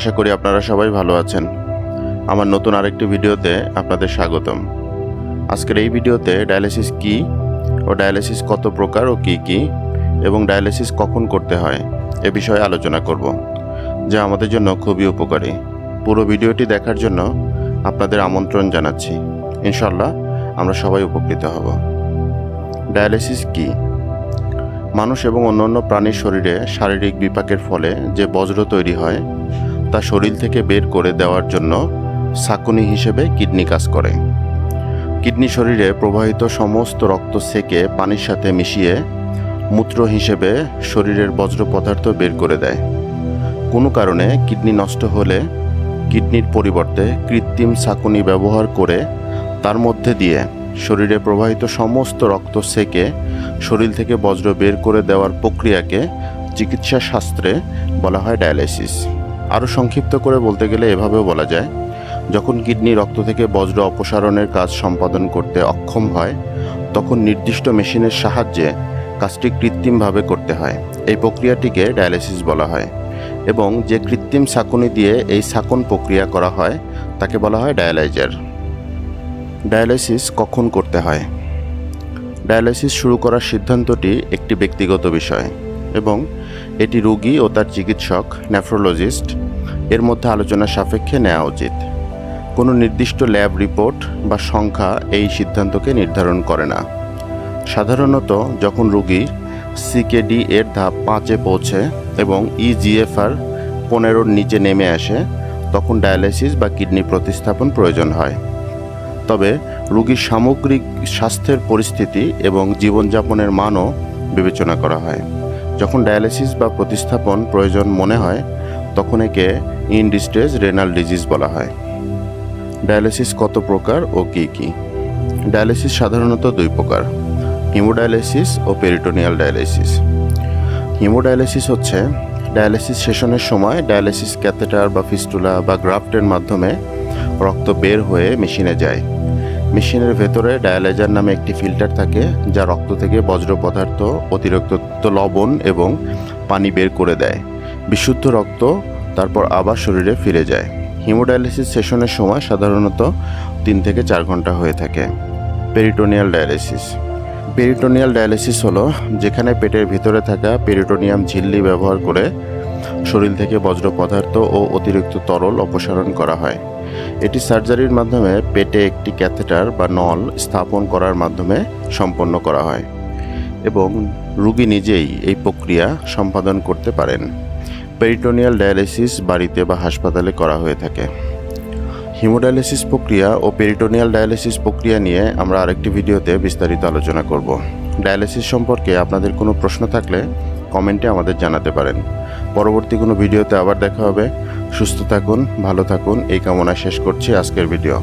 আশা করি আপনারা সবাই ভালো আছেন। আমার নতুন আরেকটি ভিডিওতে আপনাদের স্বাগতম। আজকের এই ভিডিওতে ডায়ালিসিস কি ও ডায়ালিসিস কত প্রকার ও কি কি এবং ডায়ালিসিস কখন করতে হয় এ বিষয়ে আলোচনা করব, যা আমাদের জন্য খুবই উপকারী। পুরো ভিডিওটি দেখার জন্য আপনাদের আমন্ত্রণ জানাচ্ছি। ইনশাল্লাহ আমরা সবাই উপকৃত হব। ডায়ালিসিস কী? মানুষ এবং অন্যান্য প্রাণীর শরীরে শারীরিক বিপাকের ফলে যে বজ্র তৈরি হয় তা শরীর থেকে বের করে দেওয়ার জন্য সাকুনি হিসেবে কিডনি কাজ করে। কিডনি শরীরে প্রবাহিত সমস্ত রক্ত সেকে পানির সাথে মিশিয়ে মূত্র হিসেবে শরীরের বজ্র পদার্থ বের করে দেয়। কোনো কারণে কিডনি নষ্ট হলে কিডনির পরিবর্তে কৃত্রিম সাকুনি ব্যবহার করে তার মধ্যে দিয়ে শরীরে প্রবাহিত সমস্ত রক্ত সেকে শরীর থেকে বজ্র বের করে দেওয়ার প্রক্রিয়াকে চিকিৎসা শাস্ত্রে বলা হয় ডায়ালাইসিস। আরও সংক্ষিপ্ত করে বলতে গেলে এভাবেও বলা যায়, যখন কিডনি রক্ত থেকে বজ্র অপসারণের কাজ সম্পাদন করতে অক্ষম হয়, তখন নির্দিষ্ট মেশিনের সাহায্যে কাজটি কৃত্রিমভাবে করতে হয়। এই প্রক্রিয়াটিকে ডায়ালিসিস বলা হয় এবং যে কৃত্রিম সাকুনি দিয়ে এই সাকন প্রক্রিয়া করা হয়, তাকে বলা হয় ডায়ালাইজার। ডায়ালাইসিস কখন করতে হয়? ডায়ালাইসিস শুরু করার সিদ্ধান্তটি একটি ব্যক্তিগত বিষয় এবং এটি রোগী ও তার চিকিৎসক নেফ্রোলজিস্ট এর মধ্যে আলোচনা সাপেক্ষে নেওয়া উচিত। কোনো নির্দিষ্ট ল্যাব রিপোর্ট বা সংখ্যা এই সিদ্ধান্তকে নির্ধারণ করে না। সাধারণত যখন রোগী সিকেডি এর ধাপ পাঁচে পৌঁছে এবং E ইজিএফআর পনেরোর নিচে নেমে আসে, তখন ডায়ালাইসিস বা কিডনি প্রতিস্থাপন প্রয়োজন হয়। তবে রোগীর সামগ্রিক স্বাস্থ্যের পরিস্থিতি এবং জীবনযাপনের মানও বিবেচনা করা হয়। যখন ডায়ালিসিস বা প্রতিস্থাপন প্রয়োজন মনে হয়, তখন একে ইনডিস্টেজ রেনাল ডিজিজ বলা হয়। ডায়ালিসিস কত প্রকার ও কী কী? ডায়ালিসিস সাধারণত দুই প্রকার হিমোডায়ালিসিস ও পেরিটোনিয়াল ডায়ালিসিস হিমোডায়ালিসিস হচ্ছে ডায়ালিসিস সেশনের সময় ডায়ালিসিস ক্যাথেটার বা ফিস্টুলা বা গ্রাফটের মাধ্যমে রক্ত বের হয়ে মেশিনে যায়। মেশিনের ভেতরে ডায়ালাইজার নামে একটি ফিল্টার থাকে, যা রক্ত থেকে বজ্র পদার্থ, অতিরিক্ত লবণ এবং পানি বের করে দেয়। বিশুদ্ধ রক্ত, তারপর আবার শরীরে ফিরে যায়। হিমোডায়ালিসিস সেশনের সময় সাধারণত তিন থেকে চার ঘণ্টা হয়ে থাকে। পেরিটোনিয়াল ডায়ালিসিস পেরিটোনিয়াল ডায়ালিসিস হলো, যেখানে পেটের ভিতরে থাকা পেরিটোনিয়াম ঝিল্লি ব্যবহার করে শরীর থেকে বজ্র পদার্থ ও অতিরিক্ত তরল অপসারণ করা হয়। এটি সার্জারির মাধ্যমে পেটে একটি ক্যাথেটার বা নল স্থাপন করার মাধ্যমে সম্পন্ন করা হয় এবং রুগী নিজেই এই প্রক্রিয়া সম্পাদন করতে পারেন। পেরিটোনিয়াল ডায়ালিসিস বাড়িতে বা হাসপাতালে করা হয়ে থাকে। হিমোডায়ালিসিস প্রক্রিয়া ও পেরিটোনিয়াল ডায়ালিসিস প্রক্রিয়া নিয়ে আমরা আরেকটি ভিডিওতে বিস্তারিত আলোচনা করব। ডায়ালিসিস সম্পর্কে আপনাদের কোনো প্রশ্ন থাকলে কমেন্টে আমাদের জানাতে পারেন। পরবর্তী কোনো ভিডিওতে আবার দেখা হবে। সুস্থ থাকুন, ভালো থাকুন। এই কামনা শেষ করছি আজকের ভিডিও।